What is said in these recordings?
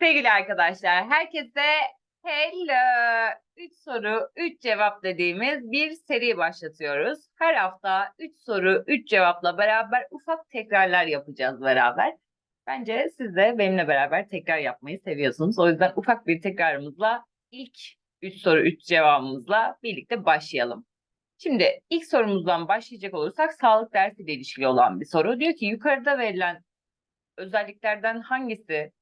Sevgili arkadaşlar, herkese hello. 3 soru, 3 cevap dediğimiz bir seri başlatıyoruz. Her hafta 3 soru, 3 cevapla beraber ufak tekrarlar yapacağız beraber. Bence siz de benimle beraber tekrar yapmayı seviyorsunuz. O yüzden ufak bir tekrarımızla ilk 3 soru, 3 cevabımızla birlikte başlayalım. Şimdi ilk sorumuzdan başlayacak olursak sağlık dersiyle ilişkili olan bir soru. Diyor ki yukarıda verilen özelliklerden hangisi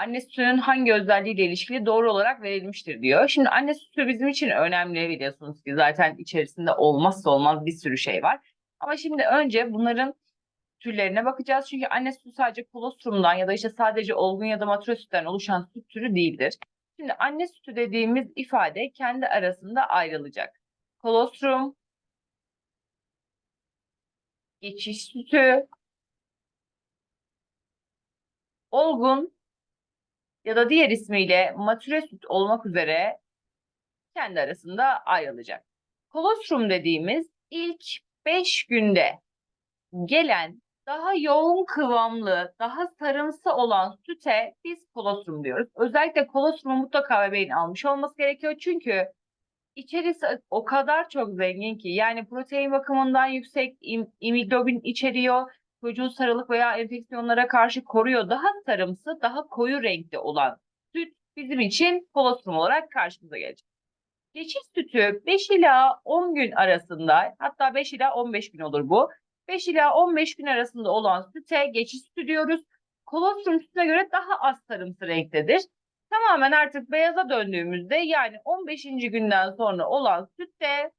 anne sütünün hangi özelliğiyle ilişkili doğru olarak verilmiştir diyor. Şimdi anne sütü bizim için önemli biliyorsunuz ki zaten içerisinde olmazsa olmaz bir sürü şey var. Ama şimdi önce bunların türlerine bakacağız. Çünkü anne sütü sadece kolostrumdan ya da işte sadece olgun ya da matüre sütten oluşan süt türü değildir. Şimdi anne sütü dediğimiz ifade kendi arasında ayrılacak. Kolostrum, geçiş sütü, olgun ya da diğer ismiyle matüre süt olmak üzere kendi arasında ayrılacak. Kolostrum dediğimiz ilk 5 günde gelen daha yoğun kıvamlı, daha sarımsı olan süte biz kolostrum diyoruz. Özellikle kolostrumu mutlaka bebeğin almış olması gerekiyor. Çünkü içerisi o kadar çok zengin ki yani protein bakımından yüksek im, imoglobin içeriyor. Çocuğu sarılık veya enfeksiyonlara karşı koruyor. Daha sarımsı, daha koyu renkli olan süt bizim için kolostrum olarak karşımıza gelecek. Geçiş sütü 5 ila 10 gün arasında hatta 5 ila 15 gün olur bu. 5 ila 15 gün arasında olan süte geçiş sütü diyoruz. Kolostrum sütüne göre daha az sarımsı renktedir. Tamamen artık beyaza döndüğümüzde yani 15. günden sonra olan süt de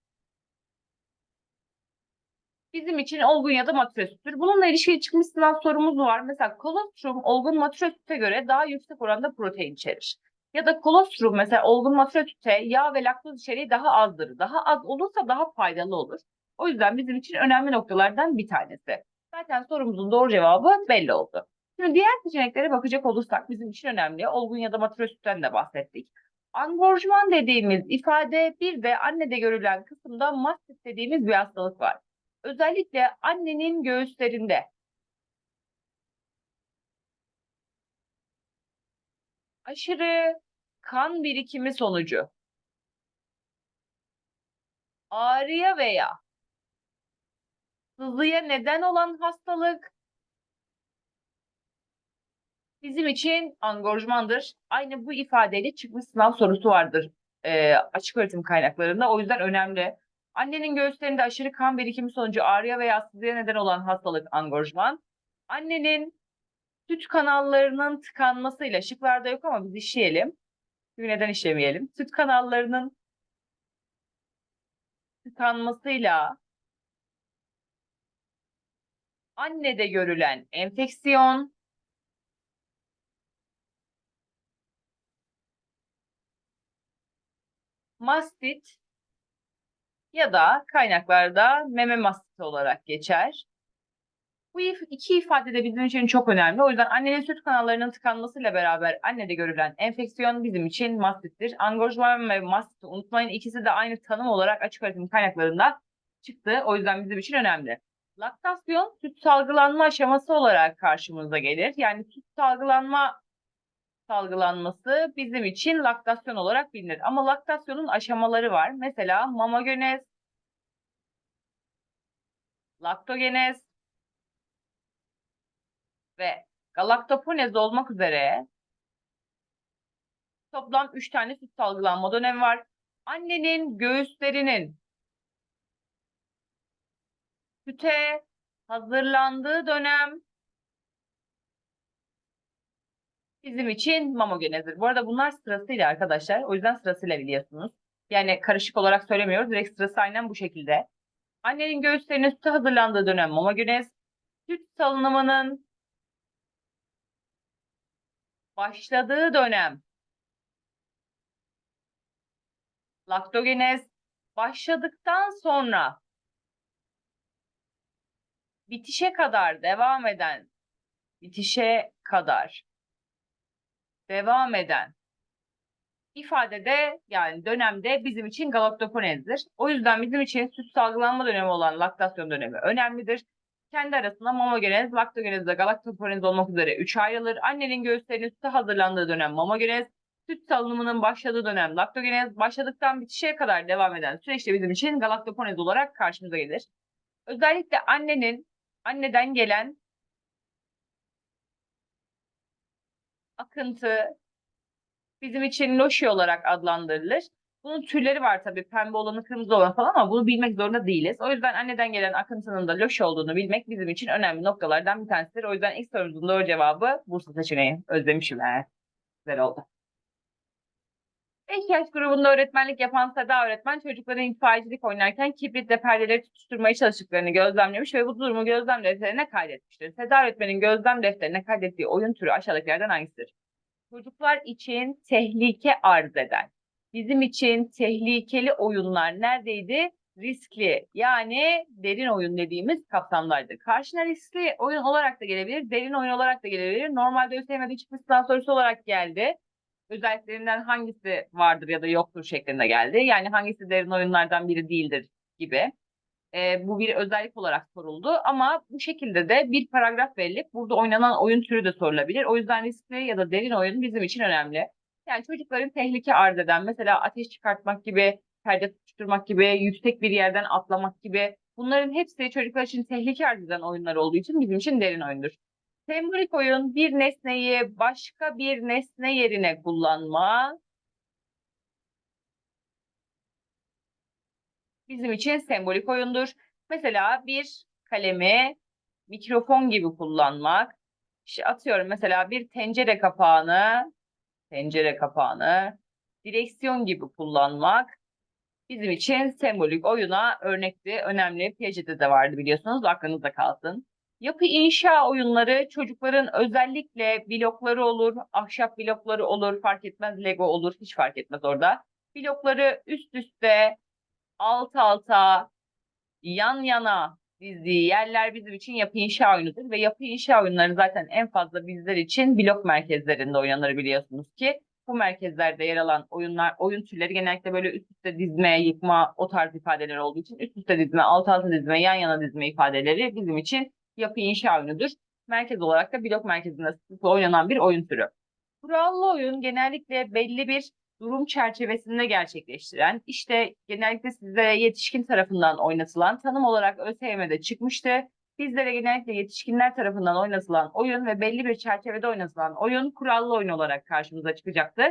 bizim için olgun ya da matüre süttür. Bununla ilişkili çıkmış sınav sorumuz var. Mesela kolostrum olgun matüre süte göre daha yüksek oranda protein içerir. Ya da kolostrum mesela olgun matüre süte yağ ve laktoz içeriği daha azdır. Daha az olursa daha faydalı olur. O yüzden bizim için önemli noktalardan bir tanesi. Zaten sorumuzun doğru cevabı belli oldu. Şimdi diğer seçeneklere bakacak olursak bizim için önemli. Olgun ya da matüre sütten de bahsettik. Angorjman dediğimiz ifade bir de annede görülen kısımda mastit dediğimiz bir hastalık var. Özellikle annenin göğüslerinde aşırı kan birikimi sonucu ağrıya veya sızıya neden olan hastalık bizim için angorjmandır. Aynı bu ifadeyle çıkmış sınav sorusu vardır e, açık öğretim kaynaklarında. O yüzden önemli. Annenin göğüslerinde aşırı kan birikimi sonucu ağrıya veya sızıya neden olan hastalık angorjman. Annenin süt kanallarının tıkanmasıyla şıklarda yok ama biz işleyelim. Çünkü neden işlemeyelim? Süt kanallarının tıkanmasıyla annede görülen enfeksiyon mastit ya da kaynaklarda meme mastiti olarak geçer. Bu iki ifade de bizim için çok önemli. O yüzden annenin süt kanallarının tıkanmasıyla beraber annede görülen enfeksiyon bizim için mastittir. Angorjman ve mastit unutmayın ikisi de aynı tanım olarak açık öğretim kaynaklarında çıktı. O yüzden bizim için önemli. Laktasyon süt salgılanma aşaması olarak karşımıza gelir. Yani süt salgılanma salgılanması bizim için laktasyon olarak bilinir. Ama laktasyonun aşamaları var. Mesela mamagenez, laktogenez ve galaktoponez olmak üzere toplam 3 tane süt salgılanma dönemi var. Annenin göğüslerinin süte hazırlandığı dönem bizim için mamogenezdir. Bu arada bunlar sırasıyla arkadaşlar. O yüzden sırasıyla biliyorsunuz. Yani karışık olarak söylemiyoruz. Direkt sırası aynen bu şekilde. Annenin göğüslerinin süte hazırlandığı dönem mamogenez. Süt salınımının başladığı dönem laktogenez başladıktan sonra bitişe kadar devam eden bitişe kadar devam eden ifadede yani dönemde bizim için galaktoponezdir. O yüzden bizim için süt salgılanma dönemi olan laktasyon dönemi önemlidir. kendi arasında momogenez, laktogenez ve galaktoforez olmak üzere 3 ayrılır. Annenin göğüslerinin sütü hazırlandığı dönem momogenez, süt salınımının başladığı dönem laktogenez, başladıktan bitişe kadar devam eden süreçte bizim için galaktoforez olarak karşımıza gelir. Özellikle annenin anneden gelen akıntı bizim için loşi olarak adlandırılır. Bunun türleri var tabii pembe olanı kırmızı olanı falan ama bunu bilmek zorunda değiliz. O yüzden anneden gelen akıntının da loş olduğunu bilmek bizim için önemli noktalardan bir tanesidir. O yüzden ilk sorumuzun doğru cevabı Bursa seçeneği. Özlemişim he. Güzel oldu. 5 yaş grubunda öğretmenlik yapan Seda öğretmen çocukların itfaiyecilik oynarken kibritle perdeleri tutuşturmaya çalıştıklarını gözlemlemiş ve bu durumu gözlem defterine kaydetmiştir. Seda öğretmenin gözlem defterine kaydettiği oyun türü aşağıdakilerden hangisidir? Çocuklar için tehlike arz eden. Bizim için tehlikeli oyunlar neredeydi? Riskli yani derin oyun dediğimiz kapsamdaydı. Karşına riskli oyun olarak da gelebilir, derin oyun olarak da gelebilir. Normalde ÖSYM'de çıkmış sınav sorusu olarak geldi özelliklerinden hangisi vardır ya da yoktur şeklinde geldi. Yani hangisi derin oyunlardan biri değildir gibi. E, bu bir özellik olarak soruldu ama bu şekilde de bir paragraf verilip burada oynanan oyun türü de sorulabilir. O yüzden riskli ya da derin oyun bizim için önemli. Yani çocukların tehlike arz eden mesela ateş çıkartmak gibi, perde tutuşturmak gibi, yüksek bir yerden atlamak gibi bunların hepsi çocuklar için tehlike arz eden oyunlar olduğu için bizim için derin oyundur. Sembolik oyun bir nesneyi başka bir nesne yerine kullanma. Bizim için sembolik oyundur. Mesela bir kalemi mikrofon gibi kullanmak. İşte atıyorum mesela bir tencere kapağını, tencere kapağını direksiyon gibi kullanmak bizim için sembolik oyuna örnekti. Önemli. Piaget'te de vardı biliyorsunuz. Aklınızda kalsın. Yapı inşa oyunları çocukların özellikle blokları olur, ahşap blokları olur, fark etmez Lego olur, hiç fark etmez orada. Blokları üst üste, alt alta, yan yana dizdiği yerler bizim için yapı inşa oyunudur ve yapı inşa oyunları zaten en fazla bizler için blok merkezlerinde oynanır biliyorsunuz ki. Bu merkezlerde yer alan oyunlar, oyun türleri genellikle böyle üst üste dizme, yıkma o tarz ifadeler olduğu için üst üste dizme, alt alta dizme, yan yana dizme ifadeleri bizim için yapı inşa oyunudur. Merkez olarak da blok merkezinde sıklıkla oynanan bir oyun türü. Kurallı oyun genellikle belli bir durum çerçevesinde gerçekleştiren, işte genellikle sizlere yetişkin tarafından oynatılan, tanım olarak ÖSYM'de çıkmıştı. Bizlere genellikle yetişkinler tarafından oynatılan oyun ve belli bir çerçevede oynatılan oyun kurallı oyun olarak karşımıza çıkacaktı.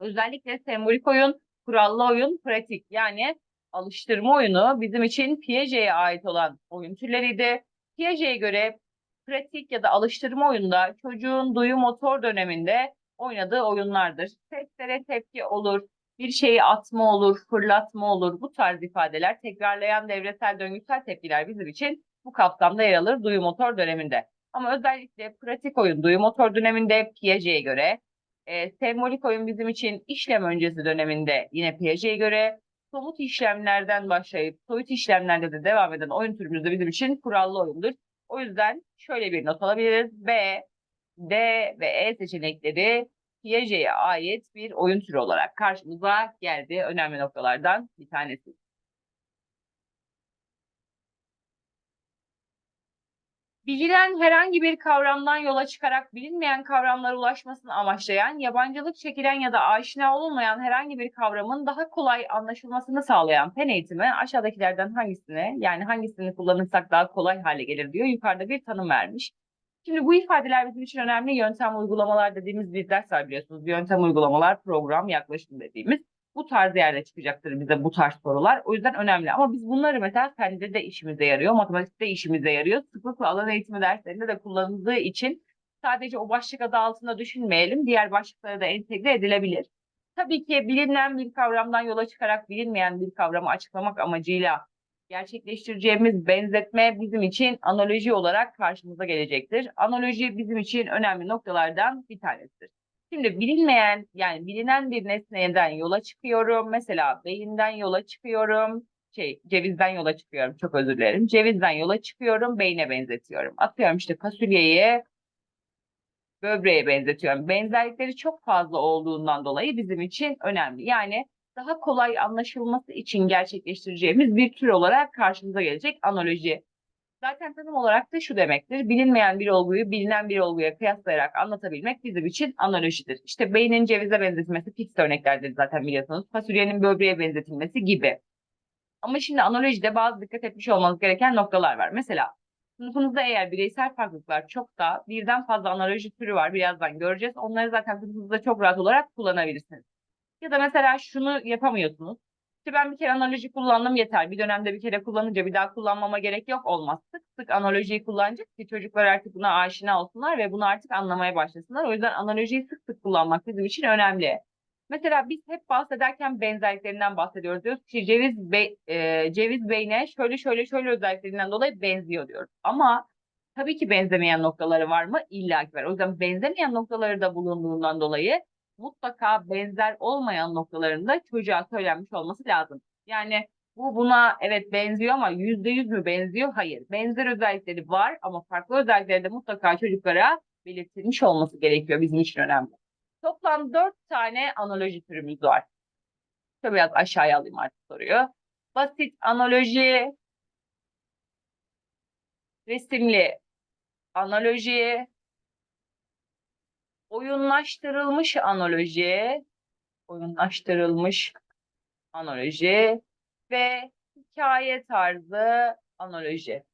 Özellikle sembolik oyun, kurallı oyun, pratik yani alıştırma oyunu bizim için Piaget'e ait olan oyun türleriydi. Piaget'e göre pratik ya da alıştırma oyunda çocuğun duyu motor döneminde oynadığı oyunlardır. Seslere tepki olur, bir şeyi atma olur, fırlatma olur. Bu tarz ifadeler tekrarlayan devresel döngüsel tepkiler bizim için bu kapsamda yer alır duyu motor döneminde. Ama özellikle pratik oyun duyu motor döneminde Piaget'e göre, e, sembolik oyun bizim için işlem öncesi döneminde yine Piaget'e göre, somut işlemlerden başlayıp soyut işlemlerde de devam eden oyun türümüz de bizim için kurallı oyundur. O yüzden şöyle bir not alabiliriz. B, D ve E seçenekleri Piaget'e ait bir oyun türü olarak karşımıza geldi. Önemli noktalardan bir tanesi. Bilinen herhangi bir kavramdan yola çıkarak bilinmeyen kavramlara ulaşmasını amaçlayan, yabancılık çekilen ya da aşina olunmayan herhangi bir kavramın daha kolay anlaşılmasını sağlayan fen eğitimi aşağıdakilerden hangisini yani hangisini kullanırsak daha kolay hale gelir diyor. Yukarıda bir tanım vermiş. Şimdi bu ifadeler bizim için önemli yöntem uygulamalar dediğimiz bir ders var biliyorsunuz. Yöntem uygulamalar, program, yaklaşım dediğimiz bu tarz yerde çıkacaktır bize bu tarz sorular. O yüzden önemli. Ama biz bunları mesela fende de işimize yarıyor, matematikte işimize yarıyor. Sıklıkla alan eğitimi derslerinde de kullanıldığı için sadece o başlık adı altında düşünmeyelim. Diğer başlıklara da entegre edilebilir. Tabii ki bilinen bir kavramdan yola çıkarak bilinmeyen bir kavramı açıklamak amacıyla gerçekleştireceğimiz benzetme bizim için analoji olarak karşımıza gelecektir. Analoji bizim için önemli noktalardan bir tanesidir. Şimdi bilinmeyen yani bilinen bir nesneden yola çıkıyorum. Mesela beyinden yola çıkıyorum. Şey cevizden yola çıkıyorum. Çok özür dilerim. Cevizden yola çıkıyorum. Beyne benzetiyorum. Atıyorum işte fasulyeyi böbreğe benzetiyorum. Benzerlikleri çok fazla olduğundan dolayı bizim için önemli. Yani daha kolay anlaşılması için gerçekleştireceğimiz bir tür olarak karşımıza gelecek analoji. Zaten tanım olarak da şu demektir. Bilinmeyen bir olguyu bilinen bir olguya kıyaslayarak anlatabilmek bizim için analojidir. İşte beynin cevize benzetilmesi fix örneklerdir zaten biliyorsunuz. Fasulyenin böbreğe benzetilmesi gibi. Ama şimdi analojide bazı dikkat etmiş olmanız gereken noktalar var. Mesela sınıfınızda eğer bireysel farklılıklar çoksa birden fazla analoji türü var. Birazdan göreceğiz. Onları zaten sınıfınızda çok rahat olarak kullanabilirsiniz. Ya da mesela şunu yapamıyorsunuz. İşte ben bir kere analoji kullandım yeter. Bir dönemde bir kere kullanınca bir daha kullanmama gerek yok olmaz. Sık sık analojiyi kullanacak ki çocuklar artık buna aşina olsunlar ve bunu artık anlamaya başlasınlar. O yüzden analojiyi sık sık kullanmak bizim için önemli. Mesela biz hep bahsederken benzerliklerinden bahsediyoruz. Diyoruz ki ceviz, be, e, ceviz beyne şöyle şöyle şöyle özelliklerinden dolayı benziyor diyoruz. Ama tabii ki benzemeyen noktaları var mı? İlla ki var. O yüzden benzemeyen noktaları da bulunduğundan dolayı mutlaka benzer olmayan noktalarında çocuğa söylenmiş olması lazım. Yani bu buna evet benziyor ama yüzde yüz mü benziyor? Hayır. Benzer özellikleri var ama farklı özellikleri de mutlaka çocuklara belirtilmiş olması gerekiyor bizim için önemli. Toplam dört tane analoji türümüz var. Şöyle biraz aşağıya alayım artık soruyu. Basit analoji, resimli analoji, oyunlaştırılmış analoji, oyunlaştırılmış analoji ve hikaye tarzı analoji.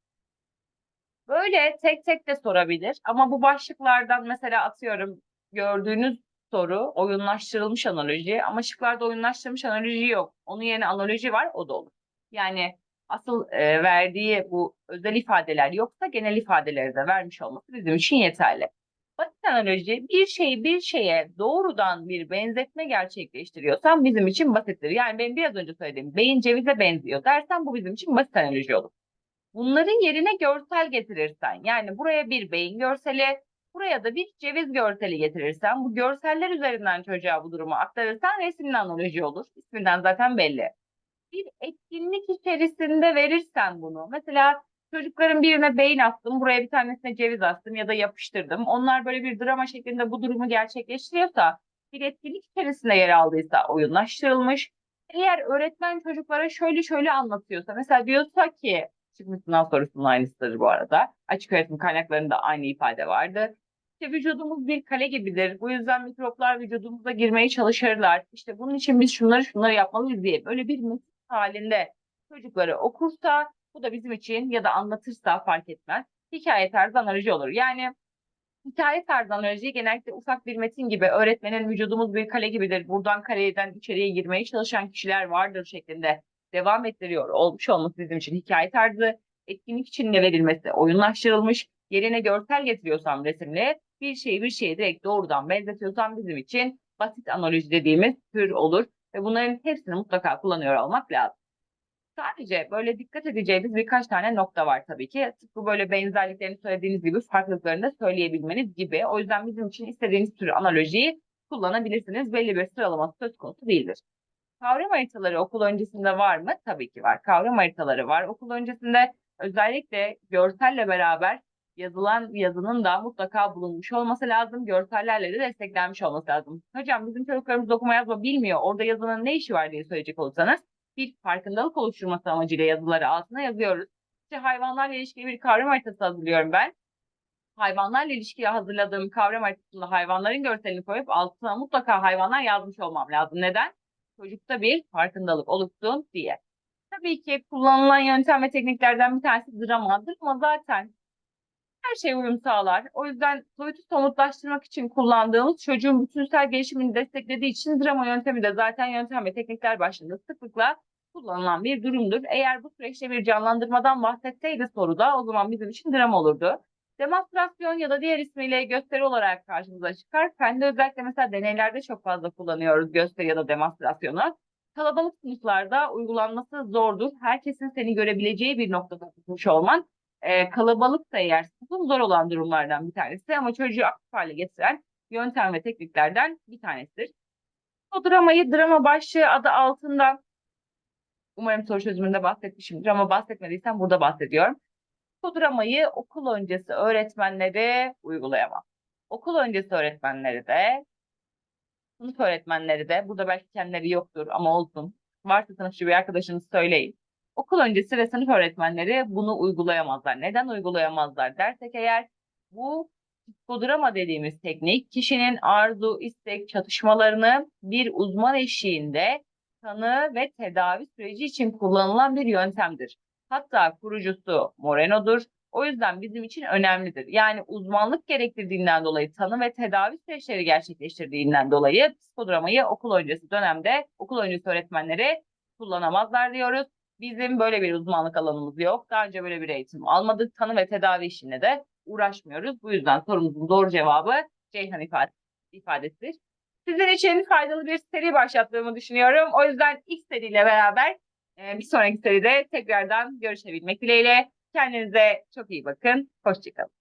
Böyle tek tek de sorabilir ama bu başlıklardan mesela atıyorum gördüğünüz soru oyunlaştırılmış analoji ama şıklarda oyunlaştırılmış analoji yok. Onun yerine analoji var o da olur. Yani asıl e, verdiği bu özel ifadeler yoksa genel ifadeleri de vermiş olması bizim için yeterli. Basit analoji bir şeyi bir şeye doğrudan bir benzetme gerçekleştiriyorsan bizim için basittir. Yani benim biraz önce söylediğim beyin cevize benziyor dersen bu bizim için basit analoji olur. Bunların yerine görsel getirirsen yani buraya bir beyin görseli, buraya da bir ceviz görseli getirirsen bu görseller üzerinden çocuğa bu durumu aktarırsan resimli analoji olur. İsminden zaten belli. Bir etkinlik içerisinde verirsen bunu mesela çocukların birine beyin astım, buraya bir tanesine ceviz astım ya da yapıştırdım. Onlar böyle bir drama şeklinde bu durumu gerçekleştiriyorsa, bir etkinlik içerisinde yer aldıysa oyunlaştırılmış. Eğer öğretmen çocuklara şöyle şöyle anlatıyorsa, mesela diyorsa ki, çıkmış sınav sorusunun aynısıdır bu arada. Açık öğretim kaynaklarında aynı ifade vardı. İşte vücudumuz bir kale gibidir. Bu yüzden mikroplar vücudumuza girmeye çalışırlar. İşte bunun için biz şunları şunları yapmalıyız diye böyle bir metin halinde çocukları okursa bu da bizim için ya da anlatırsa fark etmez. Hikaye tarzı analoji olur. Yani hikaye tarzı analoji genellikle ufak bir metin gibi öğretmenin vücudumuz bir kale gibidir. Buradan kaleden içeriye girmeye çalışan kişiler vardır şeklinde devam ettiriyor olmuş olması bizim için hikaye tarzı. Etkinlik içinde verilmesi oyunlaştırılmış. Yerine görsel getiriyorsam resimle bir şeyi bir şeye direkt doğrudan benzetiyorsam bizim için basit analoji dediğimiz tür olur. Ve bunların hepsini mutlaka kullanıyor olmak lazım. Sadece böyle dikkat edeceğiniz birkaç tane nokta var tabii ki. Tıpkı böyle benzerliklerini söylediğiniz gibi farklılıklarını da söyleyebilmeniz gibi. O yüzden bizim için istediğiniz tür analojiyi kullanabilirsiniz. Belli bir sıralaması söz konusu değildir. Kavram haritaları okul öncesinde var mı? Tabii ki var. Kavram haritaları var. Okul öncesinde özellikle görselle beraber yazılan yazının da mutlaka bulunmuş olması lazım. Görsellerle de desteklenmiş olması lazım. Hocam bizim çocuklarımız okuma yazma bilmiyor. Orada yazının ne işi var diye söyleyecek olursanız bir farkındalık oluşturması amacıyla yazıları altına yazıyoruz. İşte hayvanlarla ilişkili bir kavram haritası hazırlıyorum ben. Hayvanlarla ilişkili hazırladığım kavram haritasında hayvanların görselini koyup altına mutlaka hayvanlar yazmış olmam lazım. Neden? Çocukta bir farkındalık oluşsun diye. Tabii ki kullanılan yöntem ve tekniklerden bir tanesi dramadır ama zaten her şey uyum sağlar. O yüzden soyutu somutlaştırmak için kullandığımız çocuğun bütünsel gelişimini desteklediği için drama yöntemi de zaten yöntem ve teknikler başında sıklıkla kullanılan bir durumdur. Eğer bu süreçte bir canlandırmadan bahsetseydi soruda o zaman bizim için drama olurdu. Demonstrasyon ya da diğer ismiyle gösteri olarak karşımıza çıkar. Fende özellikle mesela deneylerde çok fazla kullanıyoruz gösteri ya da demonstrasyonu. Kalabalık sınıflarda uygulanması zordur. Herkesin seni görebileceği bir noktada tutmuş olman e, kalabalıksa eğer sınıfın zor olan durumlardan bir tanesi ama çocuğu aktif hale getiren yöntem ve tekniklerden bir tanesidir. O dramayı drama başlığı adı altında umarım soru çözümünde bahsetmişimdir ama bahsetmediysem burada bahsediyorum. Bu dramayı okul öncesi öğretmenleri uygulayamaz. Okul öncesi öğretmenleri de sınıf öğretmenleri de burada belki kendileri yoktur ama olsun. Varsa sınıfçı bir arkadaşınız söyleyin. Okul öncesi ve sınıf öğretmenleri bunu uygulayamazlar. Neden uygulayamazlar dersek eğer bu psikodrama dediğimiz teknik kişinin arzu, istek, çatışmalarını bir uzman eşliğinde tanı ve tedavi süreci için kullanılan bir yöntemdir. Hatta kurucusu Moreno'dur. O yüzden bizim için önemlidir. Yani uzmanlık gerektirdiğinden dolayı tanı ve tedavi süreçleri gerçekleştirdiğinden dolayı psikodramayı okul öncesi dönemde okul öncesi öğretmenleri kullanamazlar diyoruz. Bizim böyle bir uzmanlık alanımız yok. Daha önce böyle bir eğitim almadık. Tanı ve tedavi işine de uğraşmıyoruz. Bu yüzden sorumuzun doğru cevabı Ceyhan ifade, ifadesidir. Sizin için faydalı bir seri başlattığımı düşünüyorum. O yüzden ilk seriyle beraber e, bir sonraki seride tekrardan görüşebilmek dileğiyle. Kendinize çok iyi bakın. Hoşçakalın.